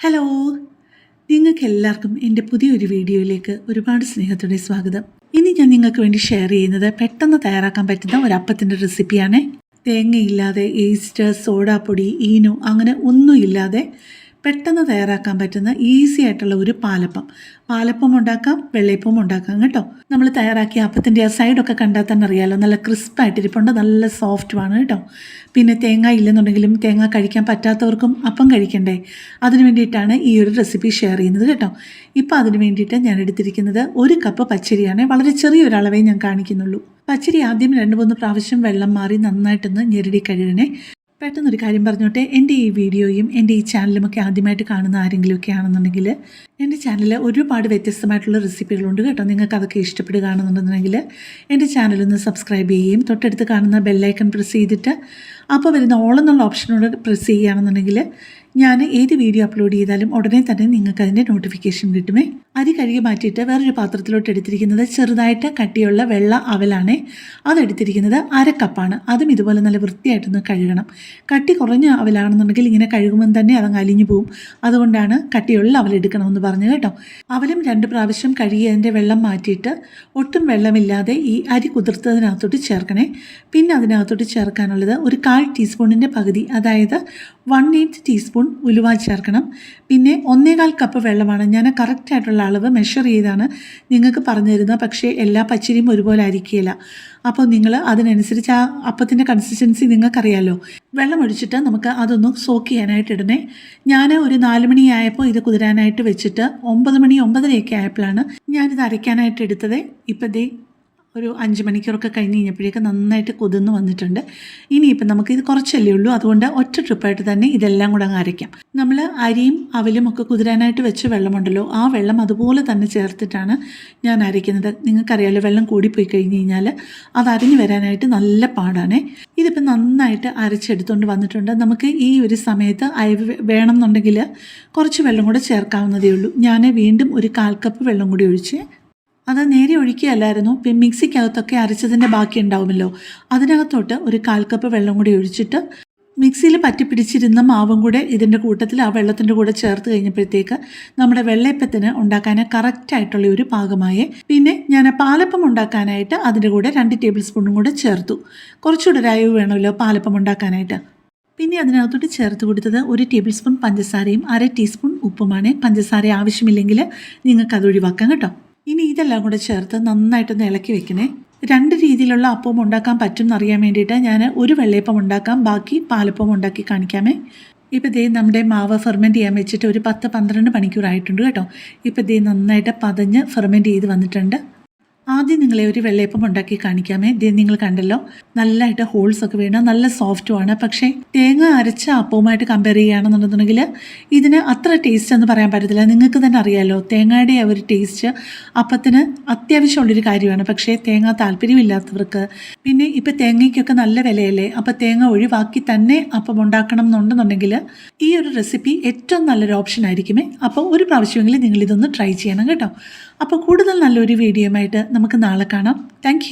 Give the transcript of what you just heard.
Hello. നിങ്ങൾക്ക് എല്ലാവർക്കും എന്റെ പുതിയൊരു വീഡിയോയിലേക്ക് ഒരുപാട് സ്നേഹത്തോടെ സ്വാഗതം. ഇനി ഞാൻ നിങ്ങൾക്ക് വേണ്ടി ഷെയർ ചെയ്യുന്നത് പെട്ടെന്ന് തയ്യാറാക്കാൻ പറ്റുന്ന ഒരു അപ്പത്തിന്റെ റെസിപ്പിയാണ്. തേങ്ങയില്ലാതെ ഈസ്റ്റ് സോഡാപ്പൊടി ഈനു അങ്ങനെ ഒന്നുമില്ലാതെ പെട്ടെന്ന് തയ്യാറാക്കാൻ പറ്റുന്ന ഈസി ആയിട്ടുള്ള ഒരു പാലപ്പം. പാലപ്പം ഉണ്ടാക്കാം വെള്ളയപ്പം ഉണ്ടാക്കാം കേട്ടോ. നമ്മൾ തയ്യാറാക്കിയ അപ്പത്തിന്റെ ആ സൈഡൊക്കെ കണ്ടാൽ തന്നെ അറിയാമല്ലോ നല്ല ക്രിസ്പായിട്ടിരിപ്പുണ്ട് നല്ല സോഫ്റ്റുമാണ് കേട്ടോ. പിന്നെ തേങ്ങ ഇല്ലെന്നുണ്ടെങ്കിലും തേങ്ങ കഴിക്കാൻ പറ്റാത്തവർക്കും അപ്പം കഴിക്കണ്ടേ? അതിന് വേണ്ടിയിട്ടാണ് ഈ ഒരു റെസിപ്പി ഷെയർ ചെയ്യുന്നത് കേട്ടോ. ഇപ്പോൾ അതിന് വേണ്ടിയിട്ട് ഞാൻ എടുത്തിരിക്കുന്നത് ഒരു കപ്പ് പച്ചരിയാണ്. വളരെ ചെറിയൊരളവേ ഞാൻ കാണിക്കുന്നുള്ളൂ. പച്ചരി ആദ്യം രണ്ട് മൂന്ന് പ്രാവശ്യം വെള്ളം മാറി നന്നായിട്ടൊന്ന് ഞെരടി കഴുകണേ. പെട്ടെന്നൊരു കാര്യം പറഞ്ഞോട്ടെ. എന്റെ ഈ വീഡിയോയും എന്റെ ഈ ചാനലും ഒക്കെ ആദ്യമായിട്ട് കാണുന്ന ആരെങ്കിലുമൊക്കെ ആണെന്നുണ്ടെങ്കിൽ എന്റെ ചാനലിൽ ഒരുപാട് വ്യത്യസ്തമായിട്ടുള്ള റെസിപ്പികളുണ്ട് കേട്ടോ. നിങ്ങൾക്ക് അതൊക്കെ ഇഷ്ടപ്പെടുകയാണെന്നുണ്ടെന്നുണ്ടെങ്കിൽ എന്റെ ചാനലൊന്ന് സബ്സ്ക്രൈബ് ചെയ്യുകയും തൊട്ടടുത്ത് കാണുന്ന ബെല്ലൈക്കൺ പ്രസ് ചെയ്തിട്ട് അപ്പോൾ വരുന്ന ഓൾ എന്നുള്ള ഓപ്ഷനോട് പ്രസ് ചെയ്യുകയാണെന്നുണ്ടെങ്കിൽ ഞാൻ ഏത് വീഡിയോ അപ്ലോഡ് ചെയ്താലും ഉടനെ തന്നെ നിങ്ങൾക്ക് അതിന്റെ നോട്ടിഫിക്കേഷൻ കിട്ടുമേ. അരി കഴുകി മാറ്റിയിട്ട് വേറൊരു പാത്രത്തിലോട്ട് എടുത്തിരിക്കുന്നത് ചെറുതായിട്ട് കട്ടിയുള്ള വെള്ള അവലാണ്. അതെടുത്തിരിക്കുന്നത് അരക്കപ്പാണ് കപ്പാണ് അതും ഇതുപോലെ നല്ല വൃത്തിയായിട്ടൊന്ന് കഴുകണം. കട്ടി കുറഞ്ഞ അവലാണെന്നുണ്ടെങ്കിൽ ഇങ്ങനെ കഴുകുമ്പോൾ തന്നെ അതങ്ങ് അലിഞ്ഞു പോവും. അതുകൊണ്ടാണ് കട്ടിയുള്ള അവലെടുക്കണമെന്ന് പറഞ്ഞു കേട്ടോ. അവലും രണ്ട് പ്രാവശ്യം കഴുകി അതിന്റെ വെള്ളം മാറ്റിയിട്ട് ഒട്ടും വെള്ളമില്ലാതെ ഈ അരി കുതിർത്തതിനകത്തോട്ട് ചേർക്കണേ. പിന്നെ അതിനകത്തോട്ട് ചേർക്കാനുള്ളത് ഒരു കാൽ ടീസ്പൂണിന്റെ പകുതി. അതായത് വൺ എയ്റ്റ് ടീസ്പൂൺ ഉലുവ ചേർക്കണം. പിന്നെ ഒന്നേകാൽ കപ്പ് വെള്ളമാണ്. ഞാൻ കറക്റ്റായിട്ടുള്ള അളവ് മെഷർ ചെയ്താണ് നിങ്ങൾക്ക് പറഞ്ഞു തരുന്നത്. പക്ഷേ എല്ലാ പച്ചരിയും ഒരുപോലെ ആയിരിക്കില്ല അപ്പോൾ നിങ്ങൾ അതിനനുസരിച്ച് ആ അപ്പത്തിന്റെ കൺസിസ്റ്റൻസി നിങ്ങൾക്കറിയാമല്ലോ വെള്ളമൊഴിച്ചിട്ട് നമുക്ക് അതൊന്ന് സോക്ക് ചെയ്യാനായിട്ട് ഇടണേ. ഞാൻ ഒരു നാല് മണിയായപ്പോൾ ഇത് കുതിരാനായിട്ട് വെച്ചിട്ട് ഒമ്പത് മണി ഒമ്പതരയൊക്കെ ആയപ്പോഴാണ് ഞാനിത് അരയ്ക്കാനായിട്ട് എടുത്തത്. ഇപ്പം ദേ ഒരു അഞ്ച് മണിക്കൂറൊക്കെ കഴിഞ്ഞ് കഴിഞ്ഞപ്പോഴേക്കും നന്നായിട്ട് കുതിർന്ന് വന്നിട്ടുണ്ട്. ഇനിയിപ്പം നമുക്ക് ഇത് കുറച്ചല്ലേ ഉള്ളൂ. അതുകൊണ്ട് ഒറ്റ ട്രിപ്പായിട്ട് തന്നെ ഇതെല്ലാം കൂടെ അങ്ങ് അരയ്ക്കാം. നമ്മൾ അരിയും അവലും ഒക്കെ കുതിരാനായിട്ട് വെച്ച വെള്ളമുണ്ടല്ലോ. ആ വെള്ളം അതുപോലെ തന്നെ ചേർത്തിട്ടാണ് ഞാൻ അരയ്ക്കുന്നത്. നിങ്ങൾക്കറിയാമല്ലോ വെള്ളം കൂടിപ്പോയി കഴിഞ്ഞ് കഴിഞ്ഞാൽ അത് അരിഞ്ഞു വരാനായിട്ട് നല്ല പാടാണ്. ഇതിപ്പം നന്നായിട്ട് അരച്ചെടുത്തുകൊണ്ട് വന്നിട്ടുണ്ട്. നമുക്ക് ഈ ഒരു സമയത്ത് അയവ് വേണം എന്നുണ്ടെങ്കിൽ കുറച്ച് വെള്ളം കൂടെ ചേർക്കാവുന്നതേ ഉള്ളൂ. ഞാൻ വീണ്ടും ഒരു കാൽ കപ്പ് വെള്ളം കൂടി ഒഴിച്ച് അത് നേരെ ഒഴിക്കുകയല്ലായിരുന്നു. പിന്നെ മിക്സിക്കകത്തൊക്കെ അരച്ചതിന്റെ ബാക്കി ഉണ്ടാവുമല്ലോ. അതിനകത്തോട്ട് ഒരു കാൽ കപ്പ് വെള്ളം കൂടി ഒഴിച്ചിട്ട് മിക്സിയിൽ പറ്റി പിടിച്ചിരുന്ന മാവും കൂടെ ഇതിന്റെ കൂട്ടത്തിൽ ആ വെള്ളത്തിന്റെ കൂടെ ചേർത്ത് കഴിഞ്ഞപ്പോഴത്തേക്ക് നമ്മുടെ വെള്ളയപ്പത്തിന് ഉണ്ടാക്കാൻ കറക്റ്റായിട്ടുള്ള ഒരു പാകമായേ. പിന്നെ ഞാൻ പാലപ്പം ഉണ്ടാക്കാനായിട്ട് അതിന്റെ കൂടെ രണ്ട് ടേബിൾ സ്പൂണും കൂടെ ചേർത്തു. കുറച്ചുകൂടെ രായവ് വേണമല്ലോ പാലപ്പം ഉണ്ടാക്കാനായിട്ട്. പിന്നെ അതിനകത്തോട്ട് ചേർത്ത് കൊടുത്തത് ഒരു ടേബിൾ സ്പൂൺ പഞ്ചസാരയും അര ടീസ്പൂൺ ഉപ്പുമാണ്. പഞ്ചസാര ആവശ്യമില്ലെങ്കിൽ നിങ്ങൾക്ക് അത് ഒഴിവാക്കാം കേട്ടോ. ഇനി ഇതെല്ലാം കൂടെ ചേർത്ത് നന്നായിട്ടൊന്ന് ഇളക്കി വെക്കണേ. രണ്ട് രീതിയിലുള്ള അപ്പം ഉണ്ടാക്കാൻ പറ്റും എന്നറിയാൻ വേണ്ടിയിട്ട് ഞാൻ ഒരു വെള്ളയപ്പം ഉണ്ടാക്കാം ബാക്കി പാലപ്പം ഉണ്ടാക്കി കാണിക്കാമേ. ഇപ്പോൾ ദേ നമ്മുടെ മാവ് ഫെർമെന്റ് ചെയ്യാൻ വെച്ചിട്ട് ഒരു പത്ത് പന്ത്രണ്ട് മണിക്കൂറായിട്ടുണ്ട് കേട്ടോ. ഇപ്പോൾ ദേ നന്നായിട്ട് പതഞ്ഞ് ഫെർമെന്റ് ചെയ്ത് വന്നിട്ടുണ്ട്. ആദ്യം നിങ്ങളെ ഒരു വെള്ളയപ്പം ഉണ്ടാക്കി കാണിക്കാമേ. ഇത് നിങ്ങൾ കണ്ടല്ലോ. നല്ലതായിട്ട് ഹോൾസ് ഒക്കെ വേണം നല്ല സോഫ്റ്റുമാണ് പക്ഷേ തേങ്ങ അരച്ച അപ്പവുമായിട്ട് കമ്പയർ ചെയ്യുകയാണെന്നുണ്ടെന്നുണ്ടെങ്കിൽ ഇതിന് അത്ര ടേസ്റ്റ് എന്ന് പറയാൻ പറ്റത്തില്ല. നിങ്ങൾക്ക് തന്നെ അറിയാമല്ലോ തേങ്ങയുടെ ആ ഒരു ടേസ്റ്റ് അപ്പത്തിന് അത്യാവശ്യമുള്ളൊരു കാര്യമാണ്. പക്ഷേ തേങ്ങ താല്പര്യമില്ലാത്തവർക്ക് പിന്നെ ഇപ്പം തേങ്ങയ്ക്കൊക്കെ നല്ല വിലയല്ലേ? അപ്പം തേങ്ങ ഒഴിവാക്കി തന്നെ അപ്പം ഉണ്ടാക്കണം എന്നുണ്ടെന്നുണ്ടെങ്കിൽ ഈ ഒരു റെസിപ്പി ഏറ്റവും നല്ലൊരു ഓപ്ഷൻ ആയിരിക്കുമേ. അപ്പോൾ ഒരു പ്രാവശ്യമെങ്കിലും നിങ്ങളിതൊന്ന് ട്രൈ ചെയ്യണം കേട്ടോ. അപ്പോൾ കൂടുതൽ നല്ലൊരു വീഡിയോയുമായിട്ട് നമുക്ക് നാളെ കാണാം. താങ്ക്